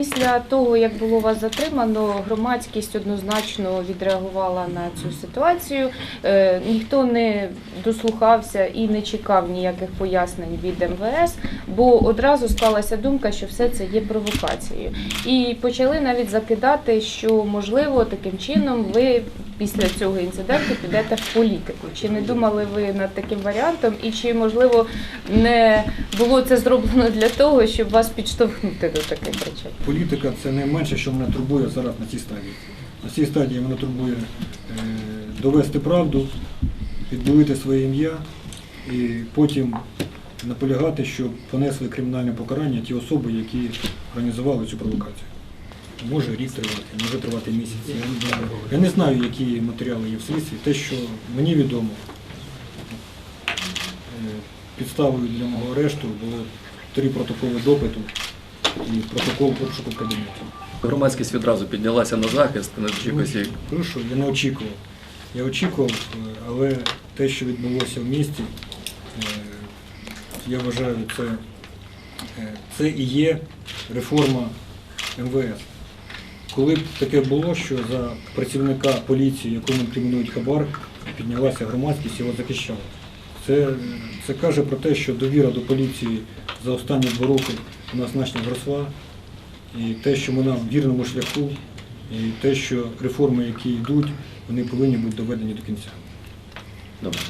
Після того, як було вас затримано, громадськість однозначно відреагувала на цю ситуацію. Е, ніхто не дослухався і не чекав ніяких пояснень від МВС, бо одразу склалася думка, що все це є провокацією. І почали навіть закидати, що можливо таким чином ви після цього інциденту підете в політику. Чи не думали ви над таким варіантом, і чи можливо не було це зроблено для того, щоб вас підштовхнути до таких речей? Політика це найменше, що мене турбує зараз на цій стадії. На цій стадії мене турбує е, довести правду, відбілити своє ім'я і потім наполягати, щоб понесли кримінальне покарання ті особи, які організували цю провокацію. Може рік тривати, може тривати місяць. Я не знаю. Я не знаю, які матеріали є в слідстві. Те, що мені відомо, е, підставою для мого арешту було три протоколи допиту і протокол обшуку в кабінеті. Громадськість відразу піднялася на захист, не дочікуючи. Прошу, я не очікував. Я очікував, е, але те, що відбулося в місті, е, я вважаю, це, це і є реформа МВС. Коли б таке було, що за працівника поліції, якому інкримінують хабар, піднялася громадськість його захищала. Це, це каже про те, що довіра до поліції за останні два роки у нас значно зросла. І те, що ми на вірному шляху, і те, що реформи, які йдуть, вони повинні бути доведені до кінця. Добре.